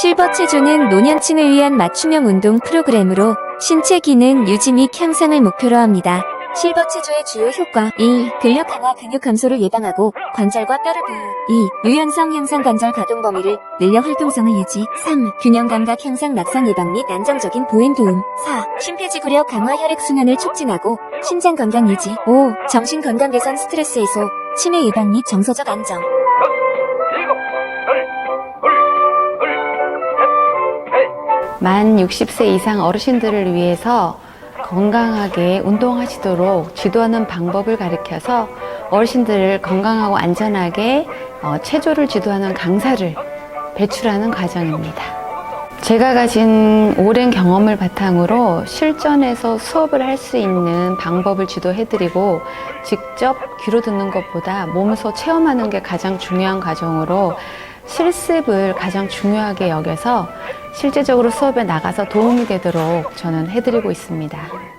실버 체조는 노년층을 위한 맞춤형 운동 프로그램으로 신체 기능 유지 및 향상을 목표로 합니다. 실버 체조의 주요 효과 1. 근력 강화 근육 감소를 예방하고 관절과 뼈를 보호 2. 유연성 향상 관절 가동 범위를 늘려 활동성을 유지 3. 균형 감각 향상 낙상 예방 및 안정적인 보행 도움 4. 심폐지구력 강화 혈액순환을 촉진하고 심장 건강 유지 5. 정신 건강 개선 스트레스 해소 치매 예방 및 정서적 안정 만 60세 이상 어르신들을 위해서 건강하게 운동하시도록 지도하는 방법을 가르쳐서 어르신들을 건강하고 안전하게 어, 체조를 지도하는 강사를 배출하는 과정입니다. 제가 가진 오랜 경험을 바탕으로 실전에서 수업을 할 수 있는 방법을 지도해드리고 직접 귀로 듣는 것보다 몸소 체험하는 게 가장 중요한 과정으로 실습을 가장 중요하게 여겨서 실제적으로 수업에 나가서 도움이 되도록 저는 해드리고 있습니다.